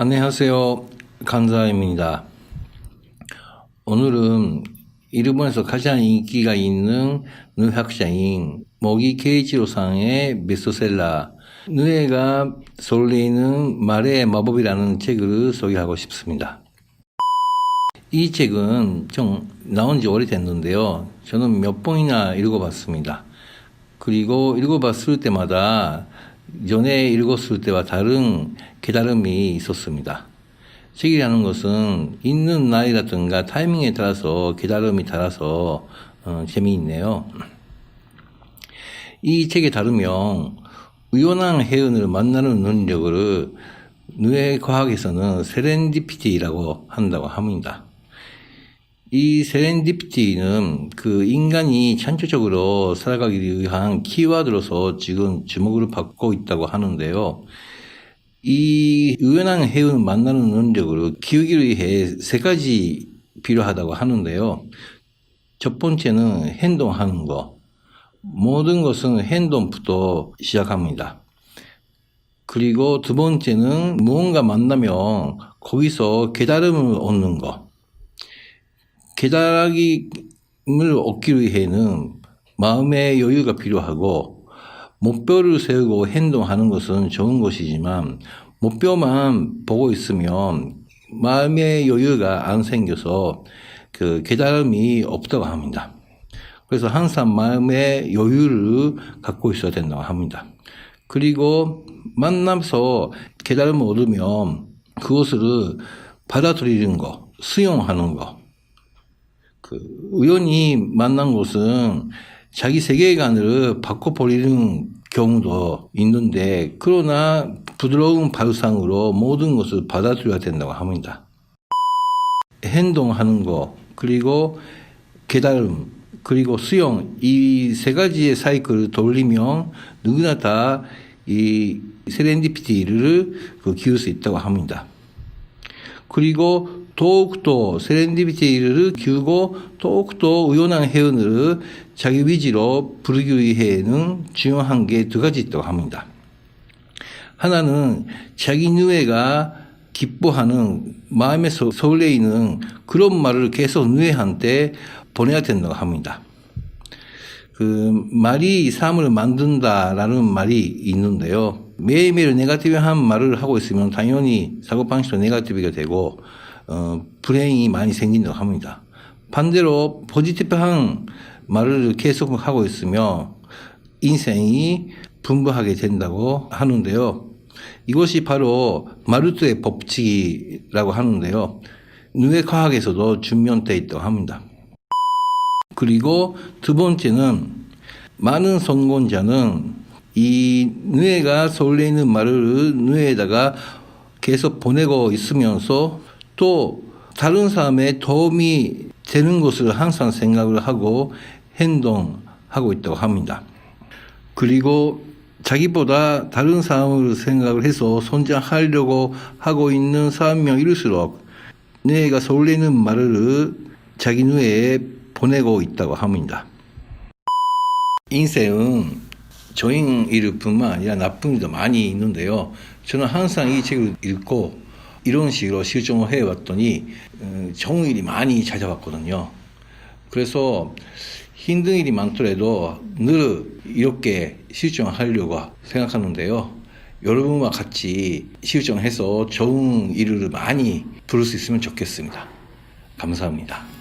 안녕하세요. 간사입니다. 오늘은 일본에서 가장 인기가 있는 누학자인 모기 케이치로상의 베스트셀러 누에가 설레이는 말의 마법이라는 책을 소개하고 싶습니다. 이 책은 좀 나온 지 오래됐는데요. 저는 몇 번이나 읽어봤습니다. 그리고 읽어봤을 때마다 전에 읽었을 때와 다른 깨달음이 있었습니다. 책이라는 것은 읽는 날이라든가 타이밍에 따라서 깨달음이 달라서 어, 재미있네요. 이 책에 따르면 우연한 해운을 만나는 능력을 뇌과학에서는 세렌디피티라고 한다고 합니다. 이 세렌디피티는 그 인간이 창조적으로 살아가기 위한 키워드로서 지금 주목을 받고 있다고 하는데요. 이 우연한 해운을 만나는 능력을 키우기 위해 세 가지 필요하다고 하는데요. 첫 번째는 행동하는 것. 모든 것은 행동부터 시작합니다. 그리고 두 번째는 무언가 만나면 거기서 깨달음을 얻는 것. 깨달음을 얻기 위해는 마음의 여유가 필요하고 목표를 세우고 행동하는 것은 좋은 것이지만 목표만 보고 있으면 마음의 여유가 안 생겨서 그 깨달음이 없다고 합니다. 그래서 항상 마음의 여유를 갖고 있어야 된다고 합니다. 그리고 만나서 깨달음을 얻으면 그것을 받아들이는 거, 수용하는 거, 그 우연히 만난 곳은 자기 세계관을 바꿔버리는 경우도 있는데 그러나 부드러운 발상으로 모든 것을 받아들여야 된다고 합니다. 행동하는 거 그리고 깨달음 그리고 수용 이 세 가지의 사이클을 돌리면 누구나 다 이 세렌디피티를 그 기울 수 있다고 합니다. 그리고 더욱더 세렌디피티를 키우고 더욱더 우연한 해운을 자기 위지로 부르기 위해는 중요한 게 두 가지 있다고 합니다. 하나는 자기 누에가 기뻐하는 마음에서 설레이는 그런 말을 계속 누에한테 보내야 된다고 합니다. 그 말이 삶을 만든다라는 말이 있는데요. 매일매일 네가티브한 말을 하고 있으면 당연히 사고방식도 네가티브가 되고 어, 불행이 많이 생긴다고 합니다. 반대로 포지티브한 말을 계속 하고 있으며 인생이 분부하게 된다고 하는데요. 이것이 바로 마르트의 법칙이라고 하는데요. 뇌 과학에서도 준명되어 있다고 합니다. 그리고 두 번째는 많은 성공자는 이 뇌가 설레이는 말을 뇌에다가 계속 보내고 있으면서 또 다른 사람의 도움이 되는 것을 항상 생각을 하고 행동하고 있다고 합니다. 그리고 자기보다 다른 사람을 생각을 해서 성장하려고 하고 있는 사람명일수록 뇌가 설레는 말을 자기 뇌에 보내고 있다고 합니다. 인생은 좋은 일뿐만 아니라 나쁜 일도 많이 있는데요. 저는 항상 이 책을 읽고 이런 식으로 실종을 해왔더니 어, 좋은 일이 많이 찾아왔거든요. 그래서 힘든 일이 많더라도 늘 이렇게 실종하려고 생각하는데요. 여러분과 같이 실종해서 좋은 일을 많이 부를 수 있으면 좋겠습니다. 감사합니다.